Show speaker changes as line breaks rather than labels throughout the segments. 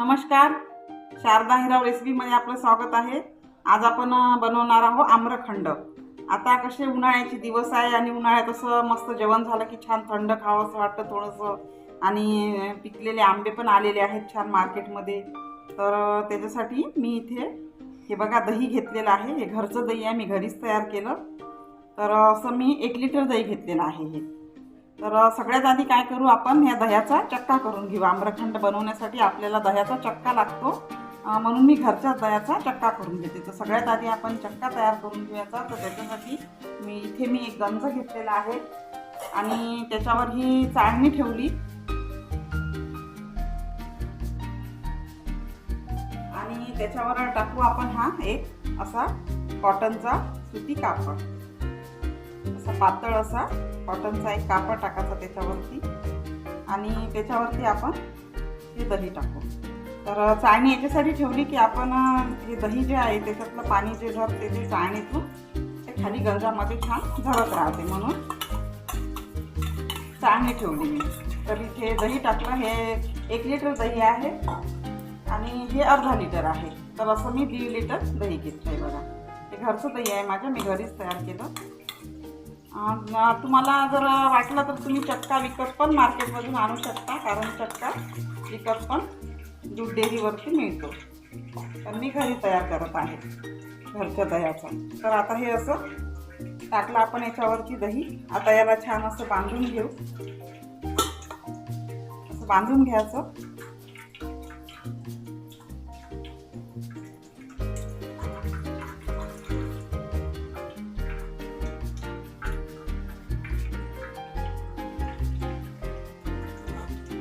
नमस्कार. शारदा हिराव रेसिपीमध्ये आपलं स्वागत आहे. आज आपण बनवणार आहोत आम्रखंड. आता कसे उन्हाळ्याचे दिवस आहे आणि उन्हाळ्यात असं मस्त जेवण झालं की छान थंड खावं असं वाटतं थोडंसं. आणि पिकलेले आंबे पण आलेले आहेत छान मार्केटमध्ये. तर त्याच्यासाठी मी इथे हे बघा दही घेतलेलं आहे. हे घरचं दही आहे. मी घरीच तयार केलं. तर असं मी एक लिटर दही घेतलेलं आहे हे. तर सगळ्यात आधी काय करू आपण या दह्याचा चक्का करून घेऊ. आम्रखंड बनवण्यासाठी आपल्याला दह्याचा चक्का लागतो. म्हणून मी घरच्या दह्याचा चक्का करून घेते. तर सगळ्यात आधी आपण चक्का तयार करून घेऊयाचा तर त्याच्यासाठी मी इथे मी एक गंज घेतलेला आहे. आणि त्याच्यावर ही चाळणी ठेवली. आणि त्याच्यावर टाकू आपण हा एक असा कॉटनचा सुती कापड. असा पातळ असा कॉटनचा एक कापड टाकायचा त्याच्यावरती. आणि त्याच्यावरती आपण हे दही टाकू. तर चाळणी याच्यासाठी ठेवली की आपण हे दही जे आहे त्याच्यातलं पाणी जे झरते ते चाळणीतून ते खाली गंजामध्ये छान झरत राहते म्हणून चाळणी ठेवली मी. तर इथे दही टाकलं हे एक लिटर दही आहे आणि हे अर्धा लिटर आहे. तर असं मी दीड लिटर दही घेतलं आहे बघा. हे घरचं दही आहे माझ्या मी घरीच तयार केलं. तुम्हाला जर वाटलं तर तुम्ही चक्का विकत पण मार्केटमधून आणू शकता कारण चक्का विकत पण दूध डेअरीवरती मिळतो. तर मी घरी तयार करत आहे घरच्या दह्याचा. तर आता हे असं टाकलं आपण याच्यावरती दही. आता याला छान असं बांधून घेऊ. असं बांधून घ्यायचं.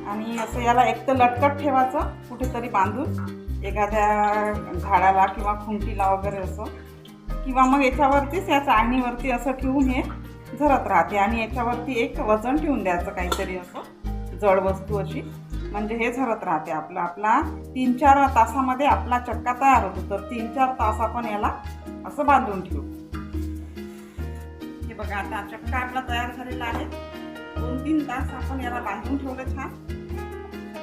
आणि असं याला एक तर लटकट ठेवायचं कुठेतरी बांधून. एखाद्या झाडाला किंवा खुंटीला वगैरे असं. किंवा मग याच्यावरतीच या चाळणीवरती असं ठेवून हे झरत राहते. आणि याच्यावरती एक वजन ठेवून द्यायचं काहीतरी असं. जड वस्तू अशी. म्हणजे हे झरत राहते आपलं. आपला तीन चार तासामध्ये आपला चक्का तयार होतो. तर तीन चार तास आपण याला असं बांधून ठेवू. हे बघा आता चक्का आपला तयार झालेला आहे. दोन तीन तास आपण याला बांधून ठेवलं छान.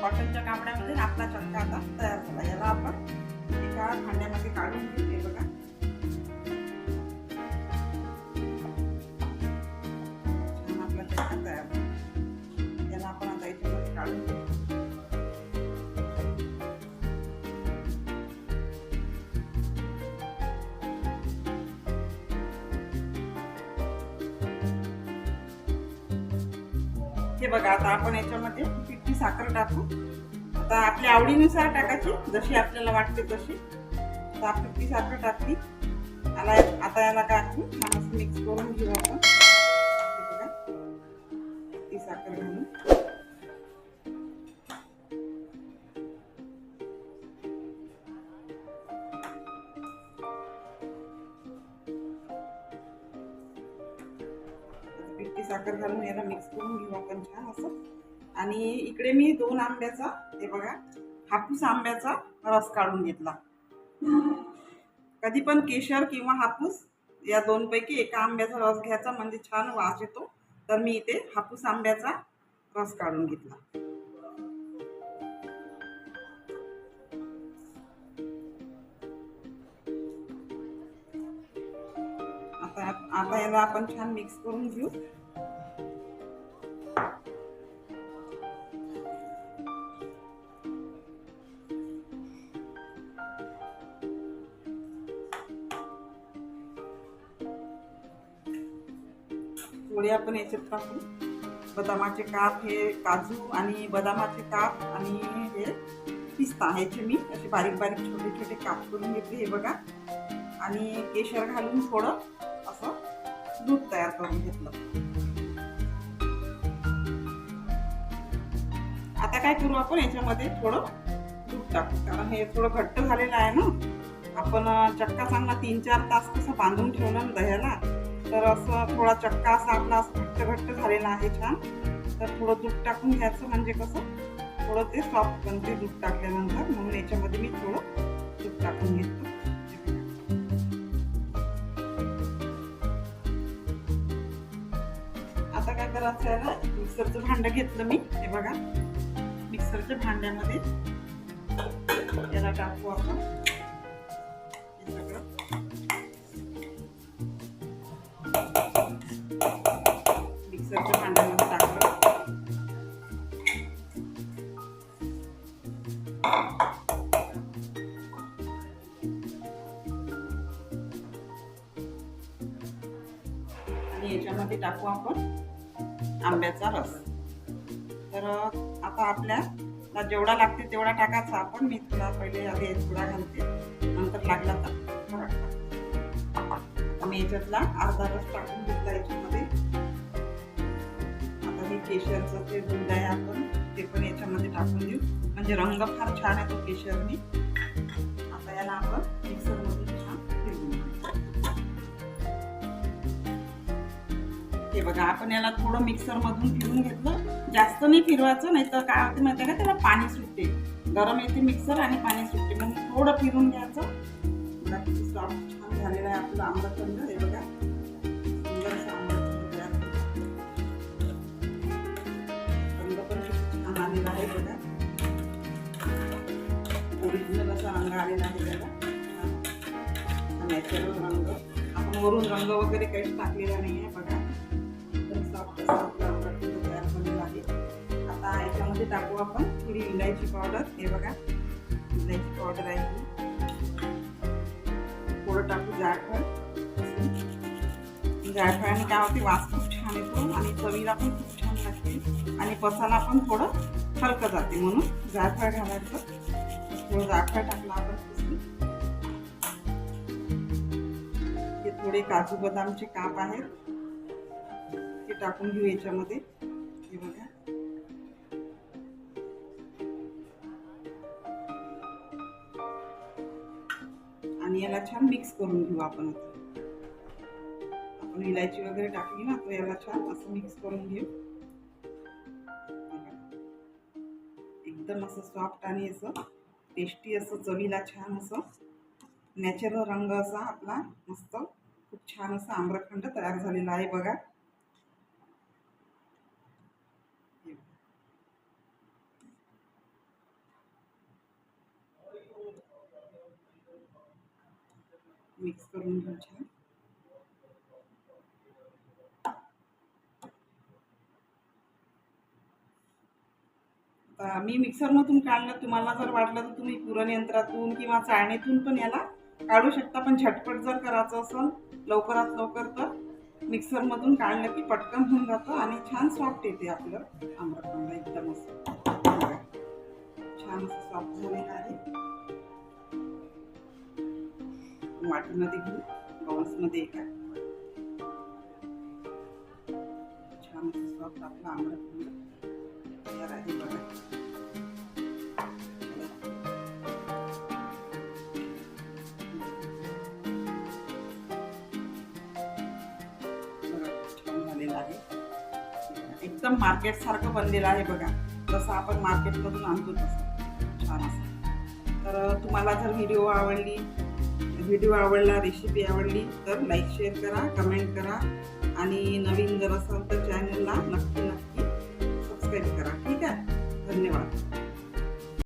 कॉटनच्या कापड्यामध्ये आपला चक्का आता तयार झाला. याला आपण एका भांड्यामध्ये काढून घेऊ. हे बघा. छान आपला चक्का तयार झाला. याला आपण आता याच्यामध्ये काढून घेऊ. हे बघा आता आपण याच्यामध्ये साखर टाकू. आता आपल्या आवडीनुसार टाकायची जशी आपल्याला वाटते तशी. आता आपण ती साखर टाकली. आला आता याला टाकू. माणूस मिक्स करून घेऊ आपण. ती साखर घालून. साखर घालून याला मिक्स करून घेऊ आपण छान असं. आणि इकडे मी दोन आंब्याचा हे बघा हापूस आंब्याचा रस काढून घेतला. कधी पण केशर किंवा हापूस या दोनपैकी एका आंब्याचा रस घ्यायचा म्हणजे छान वास येतो. तर मी इथे हापूस आंब्याचा रस काढून घेतला. आता आता याला आपण छान मिक्स करून घेऊ. थोडे आपण याच्यात टाकू. बदामाचे काप हे काजू आणि बदामाचे काप आणि हे पिस्ता ह्याचे मी असे बारीक बारीक छोटे छोटे काप करून घेतले हे बघा. आणि केशर घालून थोडं असं दूध तयार करून घेतलं. आता काय करू आपण? याच्यामध्ये थोडं दूध टाकू. कारण हे थोडं घट्ट झालेलं आहे ना. आपण चक्का चांगला तीन चार तास कसं बांधून ठेवलं ना दह्याला. तर असं थोडा चक्का असा आपला घट्ट घट्ट झालेला आहे छान. तर थोडं दूध टाकून घ्यायचं म्हणजे कसं थोडं ते सॉफ्ट बनते दूध टाकल्यानंतर म्हणून याच्यामध्ये मी थोडं दूध टाकून घेतो. आता काय करायचं आहे ना मिक्सरचं भांडं घेतलं मी हे बघा. मिक्सरच्या भांड्यामध्ये टाकू आपण. टाकू आपण. आंब्याचा रस. तर आता आपल्याला जेवढा लागते तेवढा टाकायचा आपण. मी थोडा पहिले आधी थोडा घालते. नंतर लागला तर थोडा मी याच्यातला अर्धा रस टाकून घेतला याच्यामध्ये. आता हे केशरचं जे दूध आहे आपण ते पण याच्यामध्ये टाकून देऊ. म्हणजे रंग फार छान आहे तो केशरनी. बघा आपण याला थोडं मिक्सरमधून फिरून घेतलं. जास्त नाही फिरवायचं नाही तर काय होते माहिती आहे का त्याला पाणी सुटते. गरम येते मिक्सर आणि पाणी सुटते. मग थोडं फिरून घ्यायचं. बघा किती सॉफ्ट छान झालेलं आहे आपलं आंबटखंड हे बघा. पण किती छान आलेला आहे बघा. ओरिजिनल असा रंग आलेला आहे त्याला नॅचरल रंग. आपण वरून रंग वगैरे काहीच टाकलेला नाही आहे बघा. तयार आहे आता याच्यामध्ये टाकू आपण थोडी इलायची पावडर हे बघा इलायची पावडर आहे ही. थोडं टाकू जायफळ जायफळाने काय होते वास खूप छान येतो आणि चवीला पण खूप छान लागते. आणि पसाला पण थोडं हलकं जाते म्हणून जायफळ घालायचं. थोडं जायफळ टाकलं आपण हे थोडे काजू बदामचे काप आहेत. टाकून घेऊ याच्यामध्ये. हे बघा. आणि याला छान मिक्स करून घेऊ आपण आता. आपण इलायची वगैरे टाकली ना तर याला छान असं मिक्स करून घेऊ. एकदम असं सॉफ्ट आणि असं टेस्टी असं चवीला छान असं नॅचरल रंग असा आपला मस्त. खूप छान असा आम्रखंड तयार झालेला आहे बघा. मिक्स करून घेऊ छान मी मिक्सरमधून काढलं तुम्हाला जर वाटलं तर तुम्ही पुरण यंत्रातून किंवा चाळणीतून पण याला काढू शकता पण झटपट जर करायचं असेल लवकरात लवकर तर मिक्सरमधून काढलं की पटकन होऊन जातं आणि छान सॉफ्ट येते आपलं आम्रखंड एकदम असं. छान सॉफ्ट झालेलं आहे. वाटीमध्ये घेऊ. बाउल्समध्ये एका. छान सॉफ्ट आपलं आम्रखंड तयार आहे बघा. छान झालेलं आहे. एकदम मार्केट सारखं बनलेलं आहे बघा. जसं आपण मार्केटमधून आणतो तसं. छान असं. तर तुम्हाला जर व्हिडिओ आवडली व्हिडिओ आवडला रेसिपी आवडली तर लाईक शेअर करा कमेंट करा. आणि नवीन जर असाल तर चॅनलला नक्की नक्की सबस्क्राईब करा. ठीक आहे? धन्यवाद.